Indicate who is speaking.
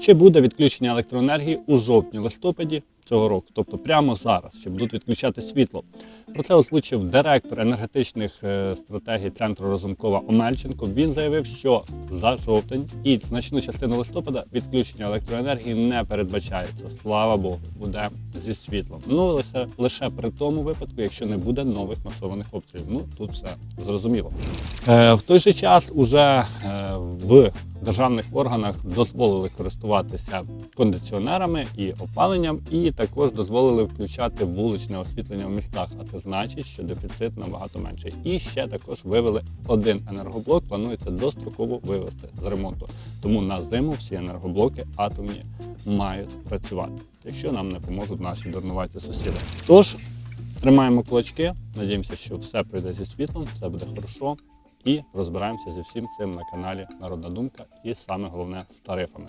Speaker 1: чи буде відключення електроенергії у жовтні-листопаді цього року, тобто прямо зараз, чи будуть відключати світло. Про це озвучив директор енергетичних е, стратегій центру Розумкова Омельченко. Він заявив, що за жовтень і значну частину листопада відключення електроенергії не передбачається. Слава Богу, буде зі світлом. Ну лише лише при тому випадку, якщо не буде нових масованих обстрілів. Ну тут все зрозуміло. Е, в той же час уже е, в державних органах дозволили користуватися кондиціонерами і опаленням, і також дозволили включати вуличне освітлення в містах. А це значить, що дефіцит набагато менший. І ще також вивели один енергоблок. Планується достроково вивести з ремонту. Тому на зиму всі енергоблоки атомні мають працювати, якщо нам не поможуть наші дурнуваті сусіди. Тож тримаємо кулачки, надіємося, що все пройде зі світлом, все буде хорошо. І розбираємося зі всім цим на каналі Народна Думка і саме головне з тарифами.